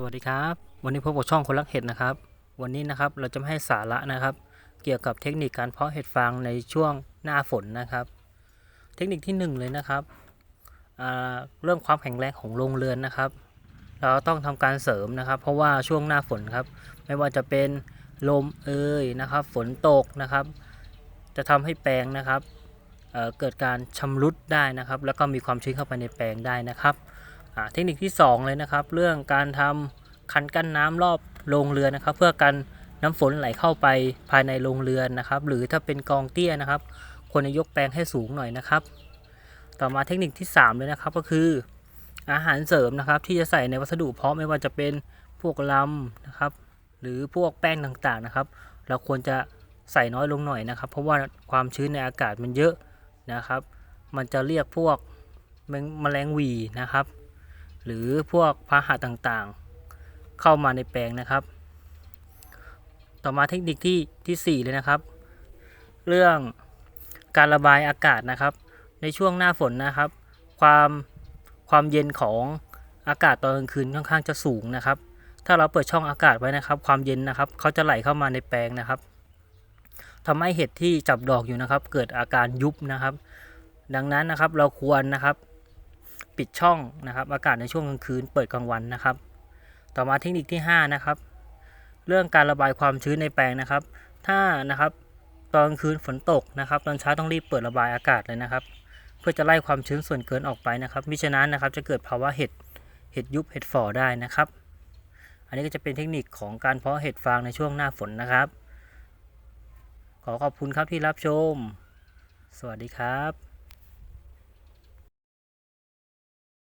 สวัสดีครับ วันนี้พบกับช่องคนรักเห็ดนะครับ วันนี้นะครับเราจะให้สาระนะครับ เกี่ยวกับเทคนิคการเพาะเห็ดฟางในช่วงหน้าฝนนะครับ เทคนิคที่หนึ่งเลยนะครับเรื่องความแข็งแรงของโรงเรือนนะครับ เราต้องทำการเสริมนะครับ เพราะว่าช่วงหน้าฝนครับ ไม่ว่าจะเป็นลมเอ่ยนะครับ ฝนตกนะครับ จะทำให้แปลงนะครับเเกิดการชำรุดได้นะครับ แล้วก็มีความชื้นเข้าไปในแปลงได้นะครับ เทคนิคที่ 2 เลยนะครับ เรื่องการทำคันกั้นน้ำรอบโรงเรือนนะครับ เพื่อกันน้ำฝนไหลเข้าไปภายในโรงเรือนนะครับ หรือถ้าเป็นกองเตี้ยนะครับควรจะยกแปลงให้สูงหน่อยนะครับ ต่อมาเทคนิคที่ 3 เลยนะครับก็คืออาหารเสริมนะครับ ที่จะใส่ในวัสดุเพาะไม่ว่าจะเป็นพวกลำนะครับ หรือพวกแป้งต่างๆนะครับ เราควรจะใส่น้อยลงหน่อยนะครับ เพราะว่าความชื้นในอากาศมันเยอะนะครับ มันจะเรียกพวกแมงแมลงหวีนะครับ หรือพวกพาหะต่างๆ เข้ามาในแปลงนะครับ ต่อมาเทคนิคที่ที่4เลยนะครับ เรื่องการระบายอากาศนะครับ ในช่วงหน้าฝนนะครับ ความความเย็นของอากาศตอนกลางคืนค่อนข้างจะสูงนะครับ ถ้าเราเปิดช่องอากาศไว้นะครับ ความเย็นนะครับเขาจะไหลเข้ามาในแปลงนะครับทำให้เห็ดที่จับดอกอยู่นะครับ เกิดอาการยุบนะครับ ดังนั้นนะครับเราควรนะครับ ปิดช่องนะครับ อากาศในช่วงกลางคืนเปิดกลางวันนะครับ ต่อมาเทคนิคที่ 5 นะครับ เรื่องการระบายความชื้นในแปลงนะครับ ถ้านะครับตอนกลางคืนฝนตกนะครับตอนเช้าต้องรีบเปิดระบายอากาศเลยนะครับ เพื่อจะไล่ความชื้นส่วนเกินออกไปนะครับมิฉะนั้นนะครับจะเกิดภาวะเห็ดเห็ดยุบเห็ดฝ่อได้นะครับ อันนี้ก็จะเป็นเทคนิคของการเพาะเห็ดฟางในช่วงหน้าฝนนะครับ ขอขอบคุณครับที่รับชม สวัสดีครับ